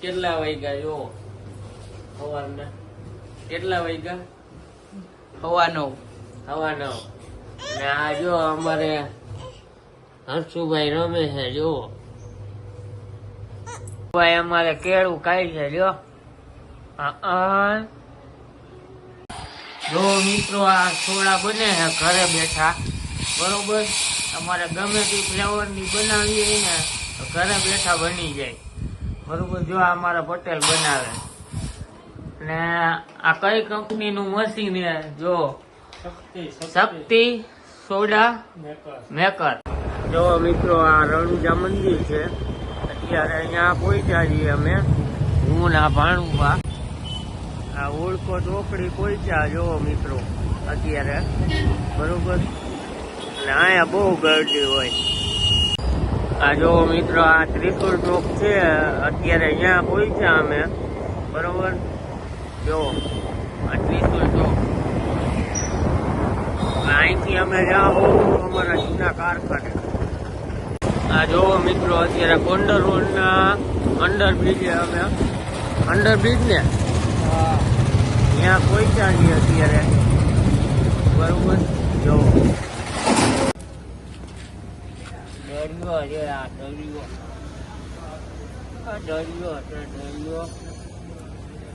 કેટલા વાગ્યા? જો સવારના કેટલા વાગ્યા? હવા નવ. હવા નવ. ને આ જો અમારે હર્ષુભાઈ રમે છે જો. ભાઈ અમારે કેળું ખાય છે જો. આ. જો મિત્રો આ છોડા બને છે ઘરે બેઠા. બરોબર? અમારે ગમે તે ફ્લેવરની બનાવીએ ને તો ઘરે બેઠા બની જાય. બરોબર જો આ મારા પટેલ બનાવે. ને આ કઈ કંપની નું મશીન છે? જો. Shakti soda maker. જો મિત્રો આ રણુજા મંદિર છે. અત્યારે અહીંયા પહોંચ્યા છીએ અમે. હું ના ભાણુભા. આ ઓળખો ચોકડી પહોંચ્યા જો મિત્રો અત્યારે. બરોબર? અને અહીંયા બહુ ગરદી હોય. આ જો મિત્રો આ ત્રિશુલ ચોક છે અત્યારે અહીંયા પહોંચ્યા અમે. બરોબર? જો આ ત્રિશુલ ચોક. અહીંથી અમે જાઓ અમારા જૂના કારખાને. આ જો મિત્રો અત્યારે ગોંડલ રોડ ના અંડર બ્રિજ અમે. અંડર બ્રિજ ને ત્યાં પહોંચ્યા છીએ અત્યારે. બરોબર? જો. દરિયો છે આ દરિયો. આ દરિયો છે દરિયો.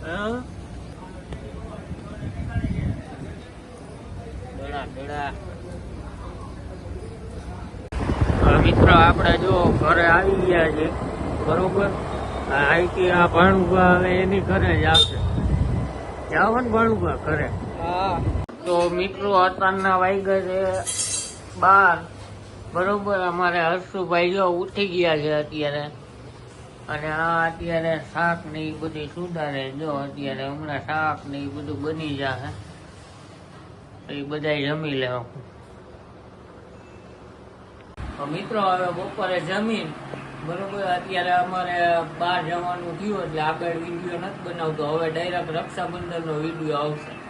હા? દડા દડા મિત્રો આપણે જો ઘરે આવી ગયા છે બરોબર? અહીંથી આ ભાણુભા હવે એની ઘરે જ આવશે. જાઓ ને ભાણુભા ઘરે. તો મિત્રો અત્યારના વાગ્યા છે બાર. બરોબર, અમારે હર્ષુભાઈ જો ઉઠી ગયા છે અત્યારે. અને આ અત્યારે શાક ને એ બધું સુધારે જો અત્યારે હમણાં શાક ને એ બધું બની જશે એ બધા જમી લે મિત્રો, હવે બપોરે જમીન. બરોબર, અત્યારે અમારે બહાર જવાનું થયું, એટલે આગળ વીડિયો નથી બનાવતો. હવે ડાયરેક્ટ રક્ષાબંધન નો વીડિયો આવશે.